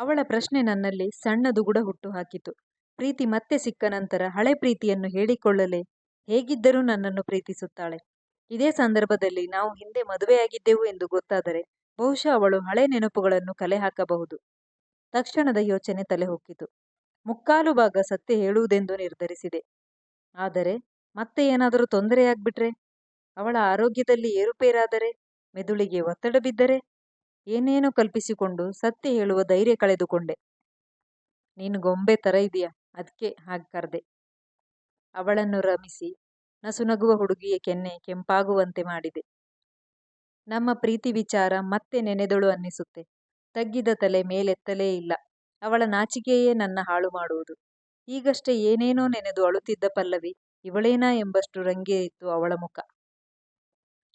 ಅವಳ ಪ್ರಶ್ನೆ ನನ್ನಲ್ಲಿ ಸಣ್ಣ ದುಗುಡ ಹುಟ್ಟುಹಾಕಿತು. ಪ್ರೀತಿ ಮತ್ತೆ ಸಿಕ್ಕ ನಂತರ ಹಳೆ ಪ್ರೀತಿಯನ್ನು ಹೇಳಿಕೊಳ್ಳಲೇ ಹೇಗಿದ್ದರೂ ನನ್ನನ್ನು ಪ್ರೀತಿಸುತ್ತಾಳೆ. ಇದೇ ಸಂದರ್ಭದಲ್ಲಿ ನಾವು ಹಿಂದೆ ಮದುವೆಯಾಗಿದ್ದೆವು ಎಂದು ಗೊತ್ತಾದರೆ ಬಹುಶಃ ಅವಳು ಹಳೆ ನೆನಪುಗಳನ್ನು ಕಲೆ ಹಾಕಬಹುದು. ತಕ್ಷಣದ ಯೋಚನೆ ತಲೆ ಹೊಕ್ಕಿತು ಮುಕ್ಕಾಲು ಭಾಗ ಸತ್ಯ ಹೇಳುವುದೆಂದು ನಿರ್ಧರಿಸಿದೆ. ಆದರೆ ಮತ್ತೆ ಏನಾದರೂ ತೊಂದರೆಯಾಗ್ಬಿಟ್ರೆ? ಅವಳ ಆರೋಗ್ಯದಲ್ಲಿ ಏರುಪೇರಾದರೆ? ಮೆದುಳಿಗೆ ಒತ್ತಡ ಬಿದ್ದರೆ? ಏನೇನೋ ಕಲ್ಪಿಸಿಕೊಂಡು ಸತ್ಯ ಹೇಳುವ ಧೈರ್ಯ ಕಳೆದುಕೊಂಡೆ. ನೀನು ಗೊಂಬೆ ತರ ಇದೆಯಾ ಅದಕ್ಕೆ ಹಾಗೆ ಕರೆದೆ ಅವಳನ್ನು ರಮಿಸಿ ನಸುನಗುವ ಹುಡುಗಿಯ ಕೆನ್ನೆ ಕೆಂಪಾಗುವಂತೆ ಮಾಡಿದೆ. ನಮ್ಮ ಪ್ರೀತಿ ವಿಚಾರ ಮತ್ತೆ ನೆನೆದಳು ಅನ್ನಿಸುತ್ತೆ. ತಗ್ಗಿದ ತಲೆ ಮೇಲೆತ್ತಲೇ ಇಲ್ಲ. ಅವಳ ನಾಚಿಕೆಯೇ ನನ್ನ ಹಾಳು ಮಾಡುವುದು. ಈಗಷ್ಟೇ ಏನೇನೋ ನೆನೆದು ಅಳುತ್ತಿದ್ದ ಪಲ್ಲವಿ ಇವಳೇನಾ ಎಂಬಷ್ಟು ರಂಗೇ ಇತ್ತು ಅವಳ ಮುಖ.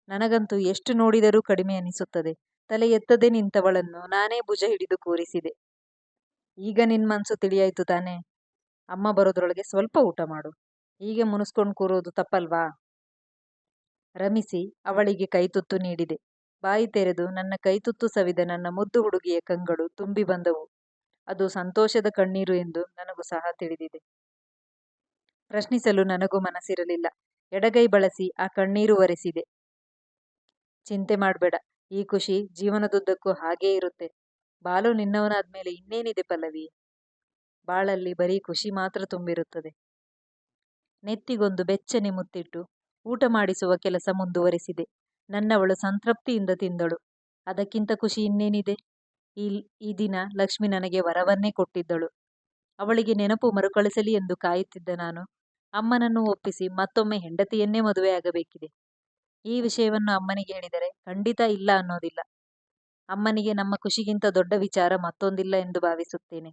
ನನಗಂತೂ ಎಷ್ಟು ನೋಡಿದರೂ ಕಡಿಮೆ ಅನ್ನಿಸುತ್ತದೆ. ತಲೆ ಎತ್ತದೆ ನಿಂತವಳನ್ನು ನಾನೇ ಭುಜ ಹಿಡಿದು ಕೂರಿಸಿದೆ. ಈಗ ನಿನ್ ಮನ್ಸು ತಿಳಿಯಾಯ್ತು ತಾನೆ ಅಮ್ಮ ಬರೋದ್ರೊಳಗೆ ಸ್ವಲ್ಪ ಊಟ ಮಾಡು. ಹೀಗೆ ಮುನಿಸ್ಕೊಂಡು ಕೂರೋದು ತಪ್ಪಲ್ವಾ? ರಮಿಸಿ ಅವಳಿಗೆ ಕೈತುತ್ತು ನೀಡಿದೆ. ಬಾಯಿ ತೆರೆದು ನನ್ನ ಕೈತುತ್ತು ಸವಿದ ನನ್ನ ಮುದ್ದು ಹುಡುಗಿಯ ಕಂಗಳು ತುಂಬಿ ಬಂದವು. ಅದು ಸಂತೋಷದ ಕಣ್ಣೀರು ಎಂದು ನನಗೂ ಸಹ ತಿಳಿದಿದೆ. ಪ್ರಶ್ನಿಸಲು ನನಗೂ ಮನಸ್ಸಿರಲಿಲ್ಲ. ಎಡಗೈ ಬಳಸಿ ಆ ಕಣ್ಣೀರು ಒರೆಸಿದೆ. ಚಿಂತೆ ಮಾಡ್ಬೇಡ. ಈ ಖುಷಿ ಜೀವನದುದ್ದಕ್ಕೂ ಹಾಗೇ ಇರುತ್ತೆ. ಬಾಲು ನಿನ್ನವನಾದ್ಮೇಲೆ ಇನ್ನೇನಿದೆ ಪಲ್ಲವಿ? ಬಾಳಲ್ಲಿ ಬರೀ ಖುಷಿ ಮಾತ್ರ ತುಂಬಿರುತ್ತದೆ. ನೆತ್ತಿಗೊಂದು ಬೆಚ್ಚನೆ ಮುತ್ತಿಟ್ಟು ಊಟ ಮಾಡಿಸುವ ಕೆಲಸ ಮುಂದುವರೆಸಿದೆ. ನನ್ನವಳು ಸಂತೃಪ್ತಿಯಿಂದ ತಿಂದಳು. ಅದಕ್ಕಿಂತ ಖುಷಿ ಇನ್ನೇನಿದೆ? ಈ ಈ ದಿನ ಲಕ್ಷ್ಮಿ ನನಗೆ ವರವನ್ನೇ ಕೊಟ್ಟಿದ್ದಳು. ಅವಳಿಗೆ ನೆನಪು ಮರುಕಳಿಸಲಿ ಎಂದು ಕಾಯುತ್ತಿದ್ದ ನಾನು ಅಮ್ಮನನ್ನು ಒಪ್ಪಿಸಿ ಮತ್ತೊಮ್ಮೆ ಹೆಂಡತಿಯನ್ನೇ ಮದುವೆಯಾಗಬೇಕಿದೆ. ಈ ವಿಷಯವನ್ನು ಅಮ್ಮನಿಗೆ ಹೇಳಿದರೆ ಖಂಡಿತ ಇಲ್ಲ ಅನ್ನೋದಿಲ್ಲ. ಅಮ್ಮನಿಗೆ ನಮ್ಮ ಖುಷಿಗಿಂತ ದೊಡ್ಡ ವಿಚಾರ ಮತ್ತೊಂದಿಲ್ಲ ಎಂದು ಭಾವಿಸುತ್ತೇನೆ.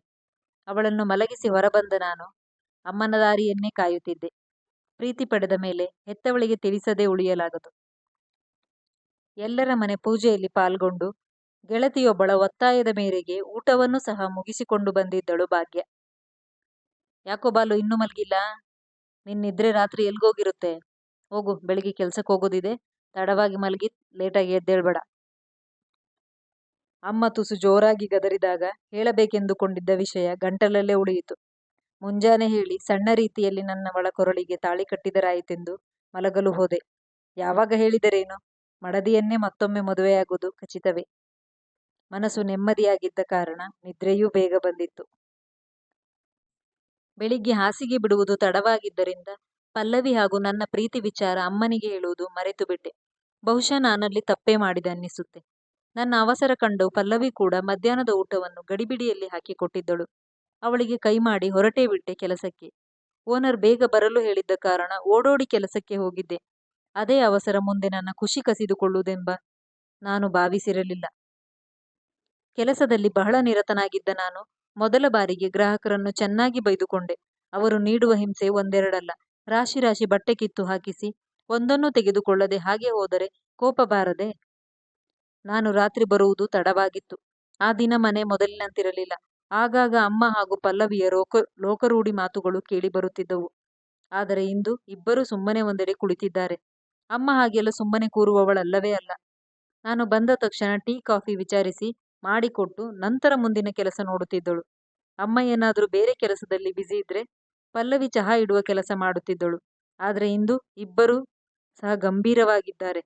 ಅವಳನ್ನು ಮಲಗಿಸಿ ಹೊರಬಂದ ನಾನು ಅಮ್ಮನ ದಾರಿಯನ್ನೇ ಕಾಯುತ್ತಿದ್ದೆ. ಪ್ರೀತಿ ಪಡೆದ ಮೇಲೆ ಹೆತ್ತವಳಿಗೆ ತಿಳಿಸದೆ ಉಳಿಯಲಾಗದು. ಎಲ್ಲರ ಮನೆ ಪೂಜೆಯಲ್ಲಿ ಪಾಲ್ಗೊಂಡು ಗೆಳತಿಯೊಬ್ಬಳ ಒತ್ತಾಯದ ಮೇರೆಗೆ ಊಟವನ್ನು ಸಹ ಮುಗಿಸಿಕೊಂಡು ಬಂದಿದ್ದಳು ಭಾಗ್ಯ. ಯಾಕೋ ಬಾಲು, ಇನ್ನೂ ಮಲಗಿಲ್ಲ ನಿನ್ನಿದ್ರೆ ರಾತ್ರಿ ಎಲ್ಗೋಗಿರುತ್ತೆ? ಹೋಗು, ಬೆಳಿಗ್ಗೆ ಕೆಲ್ಸಕ್ಕೆ ಹೋಗೋದಿದೆ. ತಡವಾಗಿ ಮಲಗಿ ಲೇಟಾಗಿ ಎದ್ದೇಳ್ಬೇಡ. ಅಮ್ಮ ತುಸು ಜೋರಾಗಿ ಗದರಿದಾಗ ಹೇಳಬೇಕೆಂದುಕೊಂಡಿದ್ದ ವಿಷಯ ಗಂಟಲಲ್ಲೇ ಉಳಿಯಿತು. ಮುಂಜಾನೆ ಹೇಳಿ ಸಣ್ಣ ರೀತಿಯಲ್ಲಿ ನನ್ನ ಒಳಕೊರಳಿಗೆ ತಾಳಿ ಕಟ್ಟಿದರಾಯಿತೆಂದು ಮಲಗಲು ಹೋದೆ. ಯಾವಾಗ ಹೇಳಿದರೇನು? ಮಡದಿಯನ್ನೇ ಮತ್ತೊಮ್ಮೆ ಮದುವೆಯಾಗುವುದು ಖಚಿತವೇ. ಮನಸ್ಸು ನೆಮ್ಮದಿಯಾಗಿದ್ದ ಕಾರಣ ನಿದ್ರೆಯೂ ಬೇಗ ಬಂದಿತ್ತು. ಬೆಳಿಗ್ಗೆ ಹಾಸಿಗೆ ಬಿಡುವುದು ತಡವಾಗಿದ್ದರಿಂದ ಪಲ್ಲವಿ ಹಾಗೂ ನನ್ನ ಪ್ರೀತಿ ವಿಚಾರ ಅಮ್ಮನಿಗೆ ಹೇಳುವುದು ಮರೆತುಬಿಟ್ಟೆ. ಬಹುಶಃ ನಾನಲ್ಲಿ ತಪ್ಪೇ ಮಾಡಿದೆ ಅನ್ನಿಸುತ್ತೆ. ನನ್ನ ಅವಸರ ಕಂಡು ಪಲ್ಲವಿ ಕೂಡ ಮಧ್ಯಾಹ್ನದ ಊಟವನ್ನು ಗಡಿಬಿಡಿಯಲ್ಲಿ ಹಾಕಿಕೊಟ್ಟಿದ್ದಳು. ಅವಳಿಗೆ ಕೈ ಮಾಡಿ ಹೊರಟೇ ಬಿಟ್ಟೆ ಕೆಲಸಕ್ಕೆ. ಓನರ್ ಬೇಗ ಬರಲು ಹೇಳಿದ್ದ ಕಾರಣ ಓಡೋಡಿ ಕೆಲಸಕ್ಕೆ ಹೋಗಿದ್ದೆ. ಅದೇ ಅವಸರ ಮುಂದೆ ನನ್ನ ಖುಷಿ ಕಸಿದುಕೊಳ್ಳುವುದೆಂಬ ನಾನು ಭಾವಿಸಿರಲಿಲ್ಲ. ಕೆಲಸದಲ್ಲಿ ಬಹಳ ನಿರತನಾಗಿದ್ದ ನಾನು ಮೊದಲ ಬಾರಿಗೆ ಗ್ರಾಹಕರನ್ನು ಚೆನ್ನಾಗಿ ಬೈದುಕೊಂಡೆ. ಅವರು ನೀಡುವ ಹಿಂಸೆ ಒಂದೆರಡಲ್ಲ. ರಾಶಿ ರಾಶಿ ಬಟ್ಟೆ ಕಿತ್ತು ಹಾಕಿಸಿ ಒಂದನ್ನೂ ತೆಗೆದುಕೊಳ್ಳದೆ ಹಾಗೆ ಹೋದರೆ ಕೋಪ ಬಾರದೆ ನಾನು ರಾತ್ರಿ ಬರುವುದು ತಡವಾಗಿತ್ತು. ಆ ದಿನ ಮನೆ ಮೊದಲಿನಂತಿರಲಿಲ್ಲ. ಆಗಾಗ ಅಮ್ಮ ಹಾಗೂ ಪಲ್ಲವಿಯ ರೋಕ, ಲೋಕರೂಢಿ ಮಾತುಗಳು ಕೇಳಿ ಬರುತ್ತಿದ್ದವು. ಆದರೆ ಇಂದು ಇಬ್ಬರೂ ಸುಮ್ಮನೆ ಒಂದೆಡೆ ಕುಳಿತಿದ್ದಾರೆ. ಅಮ್ಮ ಹಾಗೆಲ್ಲ ಸುಮ್ಮನೆ ಕೂರುವವಳಲ್ಲವೇ ಅಲ್ಲ. ನಾನು ಬಂದ ತಕ್ಷಣ ಟೀ, ಕಾಫಿ ವಿಚಾರಿಸಿ ಮಾಡಿಕೊಟ್ಟು ನಂತರ ಮುಂದಿನ ಕೆಲಸ ನೋಡುತ್ತಿದ್ದಳು. ಅಮ್ಮ ಏನಾದರೂ ಬೇರೆ ಕೆಲಸದಲ್ಲಿ ಬ್ಯುಸಿ ಇದ್ರೆ ಪಲ್ಲವಿ ಚಹಾ ಇಡುವ ಕೆಲಸ ಮಾಡುತ್ತಿದ್ದಳು. ಆದರೆ ಇಂದು ಇಬ್ಬರೂ ಸಹ ಗಂಭೀರವಾಗಿದ್ದಾರೆ.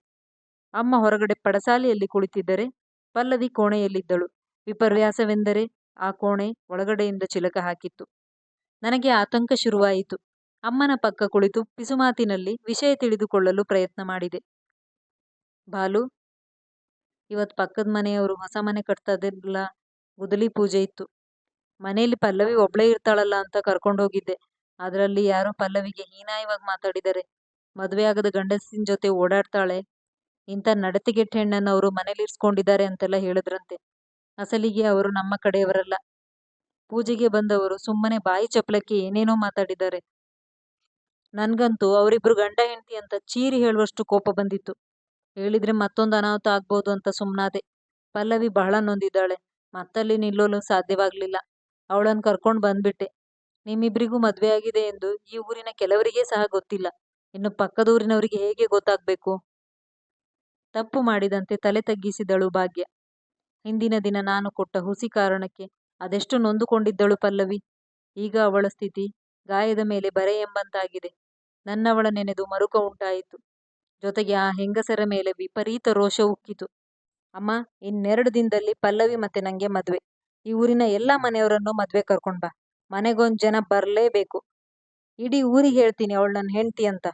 ಅಮ್ಮ ಹೊರಗಡೆ ಪಡಸಾಲೆಯಲ್ಲಿ ಕುಳಿತಿದ್ದರೆ ಪಲ್ಲವಿ ಕೋಣೆಯಲ್ಲಿದ್ದಳು. ವಿಪರ್ಯಾಸವೆಂದರೆ ಆ ಕೋಣೆ ಒಳಗಡೆಯಿಂದ ಚಿಲಕ ಹಾಕಿತ್ತು. ನನಗೆ ಆತಂಕ ಶುರುವಾಯಿತು. ಅಮ್ಮನ ಪಕ್ಕ ಕುಳಿತು ಪಿಸುಮಾತಿನಲ್ಲಿ ವಿಷಯ ತಿಳಿದುಕೊಳ್ಳಲು ಪ್ರಯತ್ನ ಮಾಡಿದೆ. ಬಾಲು, ಇವತ್ ಪಕ್ಕದ ಮನೆಯವರು ಹೊಸ ಮನೆ ಕಟ್ತದಿಲ್ಲ ಗುದಲಿ ಪೂಜೆ ಇತ್ತು. ಮನೆಯಲ್ಲಿ ಪಲ್ಲವಿ ಒಬ್ಳೇ ಇರ್ತಾಳಲ್ಲ ಅಂತ ಕರ್ಕೊಂಡು ಹೋಗಿದ್ದೆ. ಅದರಲ್ಲಿ ಯಾರೋ ಪಲ್ಲವಿಗೆ ಹೀನಾಯವಾಗಿ ಮಾತಾಡಿದರೆ. ಮದ್ವೆ ಆಗದ ಗಂಡಸಿನ ಜೊತೆ ಓಡಾಡ್ತಾಳೆ. ಇಂಥ ನಡತೆಗೆಟ್ಟ ಹೆಣ್ಣನ್ನು ಅವರು ಮನೇಲಿ ಇರಿಸ್ಕೊಂಡಿದ್ದಾರೆ ಅಂತೆಲ್ಲ ಹೇಳಿದ್ರಂತೆ. ಅಸಲಿಗೆ ಅವರು ನಮ್ಮ ಕಡೆಯವರಲ್ಲ. ಪೂಜೆಗೆ ಬಂದವರು ಸುಮ್ಮನೆ ಬಾಯಿ ಚಪ್ಪಲಕ್ಕೆ ಏನೇನೋ ಮಾತಾಡಿದ್ದಾರೆ. ನನ್ಗಂತೂ ಅವರಿಬ್ರು ಗಂಡ ಹೆಂಡತಿ ಅಂತ ಚೀರಿ ಹೇಳುವಷ್ಟು ಕೋಪ ಬಂದಿತ್ತು. ಹೇಳಿದ್ರೆ ಮತ್ತೊಂದು ಅನಾಹುತ ಆಗ್ಬೋದು ಅಂತ ಸುಮ್ನಾದೆ. ಪಲ್ಲವಿ ಬಹಳ ನೊಂದಿದ್ದಾಳೆ. ಮತ್ತಲ್ಲಿ ನಿಲ್ಲಲು ಸಾಧ್ಯವಾಗ್ಲಿಲ್ಲ. ಅವಳನ್ನು ಕರ್ಕೊಂಡು ಬಂದ್ಬಿಟ್ಟೆ. ನಿಮ್ಮಿಬ್ರಿಗೂ ಮದ್ವೆಯಾಗಿದೆ ಎಂದು ಈ ಊರಿನ ಕೆಲವರಿಗೆ ಸಹ ಗೊತ್ತಿಲ್ಲ. ಇನ್ನು ಪಕ್ಕದೂರಿನವರಿಗೆ ಹೇಗೆ ಗೊತ್ತಾಗ್ಬೇಕು? ತಪ್ಪು ಮಾಡಿದಂತೆ ತಲೆ ತಗ್ಗಿಸಿದಳು ಭಾಗ್ಯ. ಹಿಂದಿನ ದಿನ ನಾನು ಕೊಟ್ಟ ಹುಸಿ ಕಾರಣಕ್ಕೆ ಅದೆಷ್ಟು ನೊಂದುಕೊಂಡಿದ್ದಳು ಪಲ್ಲವಿ? ಈಗ ಅವಳ ಸ್ಥಿತಿ ಗಾಯದ ಮೇಲೆ ಬರೆ ಎಂಬಂತಾಗಿದೆ. ನನ್ನವಳ ನೆನೆದು ಮರುಕ ಉಂಟಾಯಿತು. ಜೊತೆಗೆ ಆ ಹೆಂಗಸರ ಮೇಲೆ ವಿಪರೀತ ರೋಷ ಉಕ್ಕಿತು. ಅಮ್ಮ, ಇನ್ನೆರಡು ದಿನದಲ್ಲಿ ಪಲ್ಲವಿ ಮತ್ತೆ ನಂಗೆ ಮದುವೆ. ಈ ಊರಿನ ಎಲ್ಲ ಮನೆಯವರನ್ನು ಮದುವೆ ಕರ್ಕೊಂಡ್ ಬಾ. ಮನೆಗೊಂದ್ ಜನ ಬರಲೇಬೇಕು. ಇಡೀ ಊರಿಗೆ ಹೇಳ್ತೀನಿ ಅವಳು ನನ್ನ ಹೆಂಡತಿ ಅಂತ.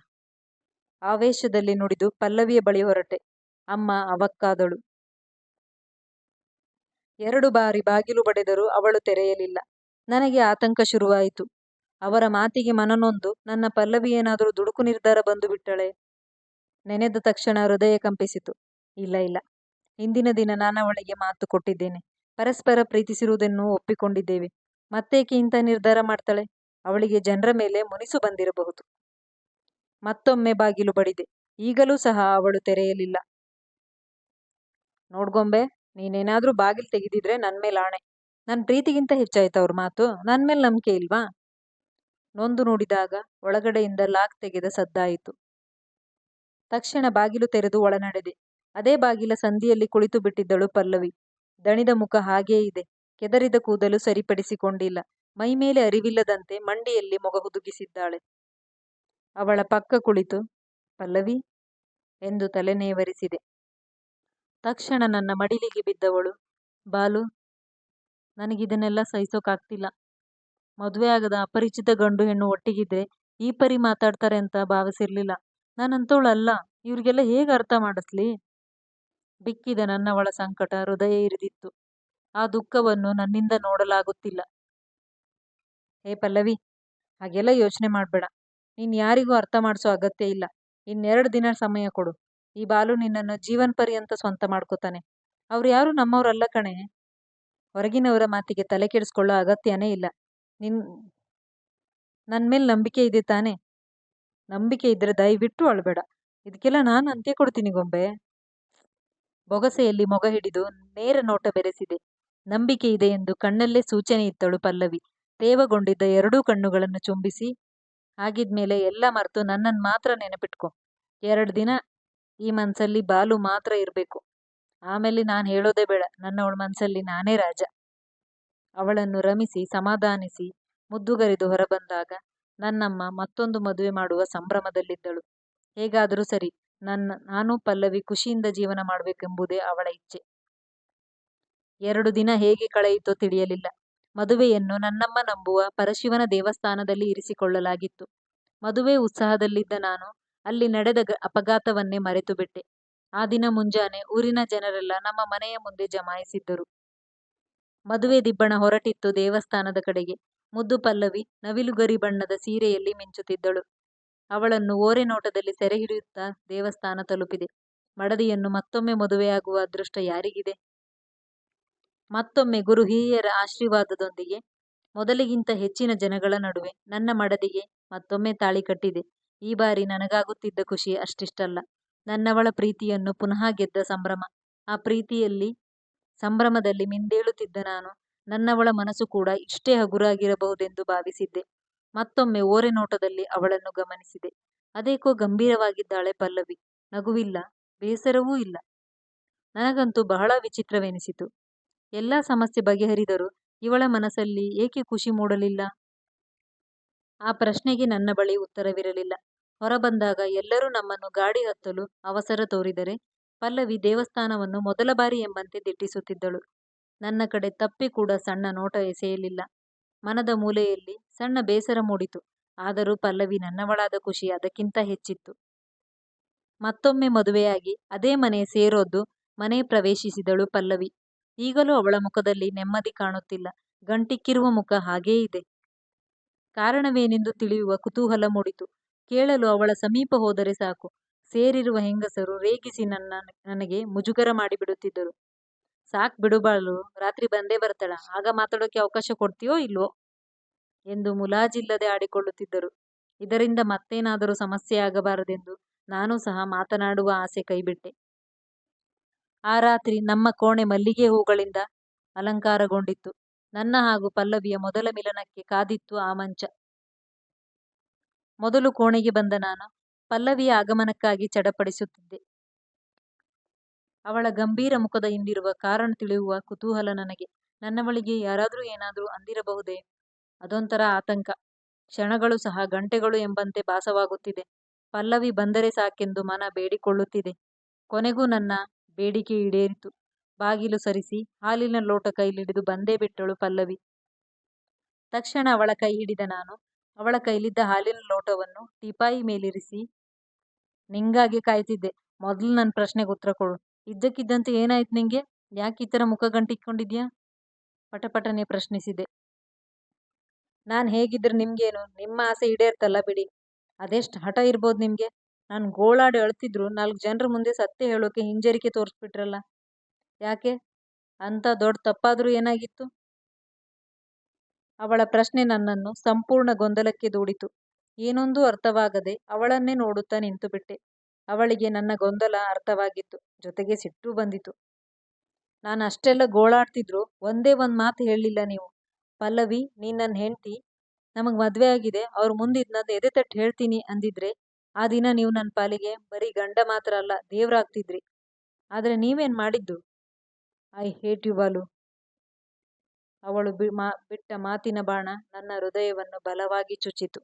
ಆವೇಶದಲ್ಲಿ ನುಡಿದು ಪಲ್ಲವಿಯ ಬಳಿ ಹೊರಟೆ. ಅಮ್ಮ ಅವಕ್ಕಾದಳು. ಎರಡು ಬಾರಿ ಬಾಗಿಲು ಬಡೆದರೂ ಅವಳು ತೆರೆಯಲಿಲ್ಲ. ನನಗೆ ಆತಂಕ ಶುರುವಾಯಿತು. ಅವರ ಮಾತಿಗೆ ಮನನೊಂದು, ನನ್ನ ಪಲ್ಲವಿ ಏನಾದರೂ ದುಡುಕು ನಿರ್ಧಾರ ಬಂದು ಬಿಟ್ಟಳೆ? ನೆನೆದ ತಕ್ಷಣ ಹೃದಯ ಕಂಪಿಸಿತು. ಇಲ್ಲ ಇಲ್ಲ. ಹಿಂದಿನ ದಿನ ನಾನು ಅವಳಿಗೆ ಮಾತು ಕೊಟ್ಟಿದ್ದೇನೆ. ಪರಸ್ಪರ ಪ್ರೀತಿಸಿರುವುದನ್ನು ಒಪ್ಪಿಕೊಂಡಿದ್ದೇವೆ. ಮತ್ತೇಕೆ ಇಂಥ ನಿರ್ಧಾರ ಮಾಡ್ತಾಳೆ? ಅವಳಿಗೆ ಜನರ ಮೇಲೆ ಮುನಿಸು ಬಂದಿರಬಹುದು. ಮತ್ತೊಮ್ಮೆ ಬಾಗಿಲು ಬಡಿದೆ. ಈಗಲೂ ಸಹ ಅವಳು ತೆರೆಯಲಿಲ್ಲ. ನೋಡ್ಗೊಂಬೆ, ನೀನೇನಾದ್ರೂ ಬಾಗಿಲು ತೆಗೆದಿದ್ರೆ ನನ್ ಮೇಲೆ ಆಣೆ. ನನ್ ಪ್ರೀತಿಗಿಂತ ಹೆಚ್ಚಾಯ್ತು ಅವ್ರ ಮಾತು. ನನ್ ಮೇಲೆ ನಂಬಿಕೆ ಇಲ್ವಾ? ನೊಂದು ನೋಡಿದಾಗ ಒಳಗಡೆಯಿಂದ ಲಾಕ್ ತೆಗೆದ ಸದ್ದಾಯಿತು. ತಕ್ಷಣ ಬಾಗಿಲು ತೆರೆದು ಒಳನಡೆದೆ. ಅದೇ ಬಾಗಿಲ ಸಂದಿಯಲ್ಲಿ ಕುಳಿತು ಬಿಟ್ಟಿದ್ದಳು ಪಲ್ಲವಿ. ದಣಿದ ಮುಖ ಹಾಗೇ ಇದೆ. ಕೆದರಿದ ಕೂದಲು ಸರಿಪಡಿಸಿಕೊಂಡಿಲ್ಲ. ಮೈಮೇಲೆ ಅರಿವಿಲ್ಲದಂತೆ ಮಂಡಿಯಲ್ಲಿ ಮೊಗ ಹುದುಗಿಸಿದ್ದಾಳೆ. ಅವಳ ಪಕ್ಕ ಕುಳಿತು, ಪಲ್ಲವಿ ಎಂದು ತಲೆನೇವರಿಸಿದೆ ತಕ್ಷಣ ನನ್ನ ಮಡಿಲಿಗೆ ಬಿದ್ದವಳು, ಬಾಲು, ನನಗಿದನ್ನೆಲ್ಲ ಸಹಿಸೋಕಾಗ್ತಿಲ್ಲ. ಮದುವೆ ಆಗದ ಅಪರಿಚಿತ ಗಂಡು ಹೆಣ್ಣು ಒಟ್ಟಿಗಿದ್ರೆ ಈ ಪರಿ ಮಾತಾಡ್ತಾರೆ ಅಂತ ಭಾವಿಸಿರ್ಲಿಲ್ಲ. ನಾನಂತವಳಲ್ಲ ಇವ್ರಿಗೆಲ್ಲ ಹೇಗೆ ಅರ್ಥ ಮಾಡಿಸ್ಲಿ? ಬಿಕ್ಕಿದ ನನ್ನವಳ ಸಂಕಟ ಹೃದಯ ಇರಿದಿತ್ತು. ಆ ದುಃಖವನ್ನು ನನ್ನಿಂದ ನೋಡಲಾಗುತ್ತಿಲ್ಲ. ಹೇ ಪಲ್ಲವಿ, ಹಾಗೆಲ್ಲ ಯೋಚನೆ ಮಾಡಬೇಡ. ನೀನ್ ಯಾರಿಗೂ ಅರ್ಥ ಮಾಡಿಸೋ ಅಗತ್ಯ ಇಲ್ಲ. ಇನ್ನೆರಡು ದಿನ ಸಮಯ ಕೊಡು. ಈ ಬಾಲು ನಿನ್ನನ್ನು ಜೀವನ್ ಪರ್ಯಂತ ಸ್ವಂತ ಮಾಡ್ಕೋತಾನೆ. ಅವ್ರು ಯಾರು ನಮ್ಮವರಲ್ಲ ಕಣೆ. ಹೊರಗಿನವರ ಮಾತಿಗೆ ತಲೆ ಕೆಡಿಸ್ಕೊಳ್ಳೋ ಅಗತ್ಯನೇ ಇಲ್ಲ. ನಿನ್ ನನ್ನ ಮೇಲೆ ನಂಬಿಕೆ ಇದೆ ತಾನೆ. ನಂಬಿಕೆ ಇದ್ರೆ ದಯವಿಟ್ಟು ಅಳ್ಬೇಡ. ಇದಕ್ಕೆಲ್ಲ ನಾನು ಅಂತ್ಯ ಕೊಡ್ತೀನಿ ಗೊಂಬೆ. ಬೊಗಸೆಯಲ್ಲಿ ಮೊಗ ಹಿಡಿದು ನೇರ ನೋಟ ಬೆರೆಸಿದೆ. ನಂಬಿಕೆ ಇದೆ ಎಂದು ಕಣ್ಣಲ್ಲೇ ಸೂಚನೆ ಇತ್ತಳು ಪಲ್ಲವಿ. ತೇವಗೊಂಡಿದ್ದ ಎರಡೂ ಕಣ್ಣುಗಳನ್ನು ಚುಂಬಿಸಿ ಹಾಗಿದ್ಮೇಲೆ ಎಲ್ಲ ಮರೆತು ನನ್ನನ್ನು ಮಾತ್ರ ನೆನಪಿಟ್ಕೊ. ಎರಡು ದಿನ ಈ ಮನಸ್ಸಲ್ಲಿ ಬಾಲು ಮಾತ್ರ ಇರಬೇಕು. ಆಮೇಲೆ ನಾನು ಹೇಳೋದೇ ಬೇಡ ನನ್ನವಳ ಮನಸ್ಸಲ್ಲಿ ನಾನೇ ರಾಜ. ಅವಳನ್ನು ರಮಿಸಿ, ಸಮಾಧಾನಿಸಿ, ಮುದ್ದುಗರಿದು ಹೊರಬಂದಾಗ ನನ್ನಮ್ಮ ಮತ್ತೊಂದು ಮದುವೆ ಮಾಡುವ ಸಂಭ್ರಮದಲ್ಲಿದ್ದಳು. ಹೇಗಾದರೂ ಸರಿ, ನನ್ನ, ನಾನು ಪಲ್ಲವಿ ಖುಷಿಯಿಂದ ಜೀವನ ಮಾಡಬೇಕೆಂಬುದೇ ಅವಳ ಇಚ್ಛೆ. ಎರಡು ದಿನ ಹೇಗೆ ಕಳೆಯಿತೋ ತಿಳಿಯಲಿಲ್ಲ. ಮದುವೆಯನ್ನು ನನ್ನಮ್ಮ ನಂಬುವ ಪರಶಿವನ ದೇವಸ್ಥಾನದಲ್ಲಿ ಇರಿಸಿಕೊಳ್ಳಲಾಗಿತ್ತು. ಮದುವೆ ಉತ್ಸಾಹದಲ್ಲಿದ್ದ ನಾನು ಅಲ್ಲಿ ನಡೆದ ಅಪಘಾತವನ್ನೇ ಮರೆತು ಬಿಟ್ಟೆ ಆ ದಿನ ಮುಂಜಾನೆ ಊರಿನ ಜನರೆಲ್ಲ ನಮ್ಮ ಮನೆಯ ಮುಂದೆ ಜಮಾಯಿಸಿದ್ದರು. ಮದುವೆ ದಿಬ್ಬಣ ಹೊರಟಿತ್ತು ದೇವಸ್ಥಾನದ ಕಡೆಗೆ. ಮುದ್ದು ಪಲ್ಲವಿ ನವಿಲುಗರಿ ಬಣ್ಣದ ಸೀರೆಯಲ್ಲಿ ಮಿಂಚುತ್ತಿದ್ದಳು. ಅವಳನ್ನು ಓರೆ ನೋಟದಲ್ಲಿ ಸೆರೆ ಹಿಡಿಯುತ್ತಾ ದೇವಸ್ಥಾನ ತಲುಪಿದೆ. ಮಡದಿಯನ್ನು ಮತ್ತೊಮ್ಮೆ ಮದುವೆಯಾಗುವ ಅದೃಷ್ಟ ಯಾರಿಗಿದೆ? ಮತ್ತೊಮ್ಮೆ ಗುರು ಹಿರಿಯರ ಆಶೀರ್ವಾದದೊಂದಿಗೆ, ಮೊದಲಿಗಿಂತ ಹೆಚ್ಚಿನ ಜನಗಳ ನಡುವೆ ನನ್ನ ಮಡದಿಗೆ ಮತ್ತೊಮ್ಮೆ ತಾಳಿ ಕಟ್ಟಿದೆ. ಈ ಬಾರಿ ನನಗಾಗುತ್ತಿದ್ದ ಖುಷಿ ಅಷ್ಟಿಷ್ಟಲ್ಲ. ನನ್ನವಳ ಪ್ರೀತಿಯನ್ನು ಪುನಃ ಗೆದ್ದ ಸಂಭ್ರಮ. ಆ ಪ್ರೀತಿಯಲ್ಲಿ, ಸಂಭ್ರಮದಲ್ಲಿ ಮಿಂದೇಳುತ್ತಿದ್ದ ನಾನು, ನನ್ನವಳ ಮನಸ್ಸು ಕೂಡ ಇಷ್ಟೇ ಹಗುರಾಗಿರಬಹುದೆಂದು ಭಾವಿಸಿದ್ದೆ. ಮತ್ತೊಮ್ಮೆ ಓರೆ ನೋಟದಲ್ಲಿ ಅವಳನ್ನು ಗಮನಿಸಿದೆ. ಅದೇಕೋ ಗಂಭೀರವಾಗಿದ್ದಾಳೆ ಪಲ್ಲವಿ. ನಗುವಿಲ್ಲ, ಬೇಸರವೂ ಇಲ್ಲ. ನನಗಂತೂ ಬಹಳ ವಿಚಿತ್ರವೆನಿಸಿತು. ಎಲ್ಲ ಸಮಸ್ಯೆ ಬಗೆಹರಿದರೂ. ಇವಳ ಮನಸ್ಸಲ್ಲಿ ಏಕೆ ಖುಷಿ ಮೂಡಲಿಲ್ಲ? ಆ ಪ್ರಶ್ನೆಗೆ ನನ್ನ ಬಳಿ ಉತ್ತರವಿರಲಿಲ್ಲ. ಹೊರಬಂದಾಗ ಎಲ್ಲರೂ ನಮ್ಮನ್ನು ಗಾಡಿ ಹತ್ತಲು ಅವಸರ ತೋರಿದರೆ ಪಲ್ಲವಿ ದೇವಸ್ಥಾನವನ್ನು ಮೊದಲ ಬಾರಿ ಎಂಬಂತೆ ದಿಟ್ಟಿಸುತ್ತಿದ್ದಳು. ನನ್ನ ಕಡೆ ತಪ್ಪಿ ಕೂಡ ಸಣ್ಣ ನೋಟ ಎಸೆಯಲಿಲ್ಲ. ಮನದ ಮೂಲೆಯಲ್ಲಿ ಸಣ್ಣ ಬೇಸರ ಮೂಡಿತು. ಆದರೂ ಪಲ್ಲವಿ ನನ್ನವಳಾದ ಖುಷಿ ಅದಕ್ಕಿಂತ ಹೆಚ್ಚಿತ್ತು. ಮತ್ತೊಮ್ಮೆ ಮದುವೆಯಾಗಿ ಅದೇ ಮನೆ ಸೇರೋದು ಮನೆ ಪ್ರವೇಶಿಸಿದಳು ಪಲ್ಲವಿ. ಈಗಲೂ ಅವಳ ಮುಖದಲ್ಲಿ ನೆಮ್ಮದಿ ಕಾಣುತ್ತಿಲ್ಲ. ಗಂಟಿಕ್ಕಿರುವ ಮುಖ ಹಾಗೇ ಇದೆ. ಕಾರಣವೇನೆಂದು ತಿಳಿಯುವ ಕುತೂಹಲ ಮೂಡಿತು. ಕೇಳಲು ಅವಳ ಸಮೀಪ ಹೋದರೆ ಸಾಕು. ಸೇರಿರುವ ಹೆಂಗಸರು ರೇಗಿಸಿ ನನ್ನ ನನಗೆ ಮುಜುಗರ ಮಾಡಿಬಿಡುತ್ತಿದ್ದರು. ಸಾಕ್ ಬಿಡುಬಾಳು ರಾತ್ರಿ ಬಂದೇ ಬರ್ತಾಳ. ಆಗ ಮಾತಾಡೋಕೆ ಅವಕಾಶ ಕೊಡ್ತೀಯೋ ಇಲ್ವೋ? ಎಂದು ಮುಲಾಜಿಲ್ಲದೆ ಆಡಿಕೊಳ್ಳುತ್ತಿದ್ದರು. ಇದರಿಂದ ಮತ್ತೇನಾದರೂ ಸಮಸ್ಯೆ ಆಗಬಾರದೆಂದು ನಾನು ಸಹ ಮಾತನಾಡುವ ಆಸೆ ಕೈಬಿಟ್ಟೆ. ಆ ರಾತ್ರಿ ನಮ್ಮ ಕೋಣೆ ಮಲ್ಲಿಗೆ ಹೂಗಳಿಂದ ಅಲಂಕಾರಗೊಂಡಿತ್ತು. ನನ್ನ ಹಾಗೂ ಪಲ್ಲವಿಯ ಮೊದಲ ಮಿಲನಕ್ಕೆ ಕಾದಿತ್ತು ಆ ಮಂಚ. ಮೊದಲು ಕೋಣೆಗೆ ಬಂದ ನಾನು ಪಲ್ಲವಿಯ ಆಗಮನಕ್ಕಾಗಿ ಚಡಪಡಿಸುತ್ತಿದ್ದೆ. ಅವಳ ಗಂಭೀರ ಮುಖದ ಹಿಂದಿರುವ ಕಾರಣ ತಿಳಿಯುವ ಕುತೂಹಲ ನನಗೆ. ನನ್ನ ಬಳಿಗೆ ಯಾರಾದರೂ ಏನಾದರೂ ಅಂದಿರಬಹುದೇ? ಅದೊಂಥರ ಆತಂಕ. ಕ್ಷಣಗಳು ಸಹ ಗಂಟೆಗಳು ಎಂಬಂತೆ ಭಾಸವಾಗುತ್ತಿದೆ. ಪಲ್ಲವಿ ಬಂದರೆ ಸಾಕೆಂದು ಮನ ಬೇಡಿಕೊಳ್ಳುತ್ತಿದೆ. ಕೊನೆಗೂ ನನ್ನ ಬೇಡಿಕೆ ಈಡೇರಿತು. ಬಾಗಿಲು ಸರಿಸಿ, ಹಾಲಿನ ಲೋಟ ಕೈಲಿಡಿದು ಬಂದೇ ಬಿಟ್ಟಳು ಪಲ್ಲವಿ. ತಕ್ಷಣ ಅವಳ ಕೈ ಹಿಡಿದ ನಾನು. ಅವಳ ಕೈಲಿದ್ದ ಹಾಲಿನ ಲೋಟವನ್ನು ಟೀಪಾಯಿ ಮೇಲಿರಿಸಿ ನಿಂಗಾಗಿ ಕಾಯ್ತಿದ್ದೆ. ಮೊದಲು ನನ್ನ ಪ್ರಶ್ನೆಗೆ ಉತ್ತರ ಕೊಡು. ಇದ್ದಕ್ಕಿದ್ದಂತೆ ಏನಾಯ್ತು ನಿಂಗೆ? ಯಾಕೆ ಈ ಥರ ಮುಖ ಗಂಟಿಕ್ಕೊಂಡಿದ್ಯಾ ಪಟಪಟನೆ ಪ್ರಶ್ನಿಸಿದೆ. ನಾನು ಹೇಗಿದ್ರೆ ನಿಮ್ಗೇನು, ನಿಮ್ಮ ಆಸೆ ಈಡೇರ್ತಲ್ಲ ಬಿಡಿ. ಅದೆಷ್ಟು ಹಠ ಇರ್ಬೋದು ನಿಮಗೆ? ನಾನು ಗೋಳಾಡಿ ಅಳ್ತಿದ್ರು, ನಾಲ್ಕು ಜನರ ಮುಂದೆ ಸತ್ಯ ಹೇಳೋಕೆ ಹಿಂಜರಿಕೆ ತೋರಿಸ್ಬಿಟ್ರಲ್ಲ. ಯಾಕೆ? ಅಂಥ ದೊಡ್ಡ ತಪ್ಪಾದರೂ ಏನಾಗಿತ್ತು? ಅವಳ ಪ್ರಶ್ನೆ ನನ್ನನ್ನು ಸಂಪೂರ್ಣ ಗೊಂದಲಕ್ಕೆ ದೂಡಿತು. ಏನೊಂದೂ ಅರ್ಥವಾಗದೆ ಅವಳನ್ನೇ ನೋಡುತ್ತಾ ನಿಂತು ಬಿಟ್ಟೆ ಅವಳಿಗೆ ನನ್ನ ಗೊಂದಲ ಅರ್ಥವಾಗಿತ್ತು. ಜೊತೆಗೆ ಸಿಟ್ಟು ಬಂದಿತು. ನಾನು ಅಷ್ಟೆಲ್ಲ ಗೋಳಾಡ್ತಿದ್ರು, ಒಂದೇ ಒಂದು ಮಾತು ಹೇಳಲಿಲ್ಲ ನೀವು. ಪಲ್ಲವಿ, ನೀನು ನನ್ನ ಹೆಂಡತಿ, ನಮಗೆ ಮದುವೆ ಆಗಿದೆ, ಅವ್ರ ಮುಂದಿದ್ನದ್ದು ಎದೆ ತಟ್ಟು ಹೇಳ್ತೀನಿ ಅಂದಿದ್ರೆ ಆ ದಿನ ನೀವು ನನ್ನ ಪಾಲಿಗೆ ಬರೀ ಗಂಡ ಮಾತ್ರ ಅಲ್ಲ ದೇವ್ರಾಗ್ತಿದ್ರಿ ಆದರೆ ನೀವೇನು ಮಾಡಿದ್ದು? I hate you Balu. ಅವಳು ಬಿ ಮಾ, ಬಿಟ್ಟ ಮಾತಿನ ಬಾಣ ನನ್ನ ಹೃದಯವನ್ನು ಬಲವಾಗಿ ಚುಚ್ಚಿತು.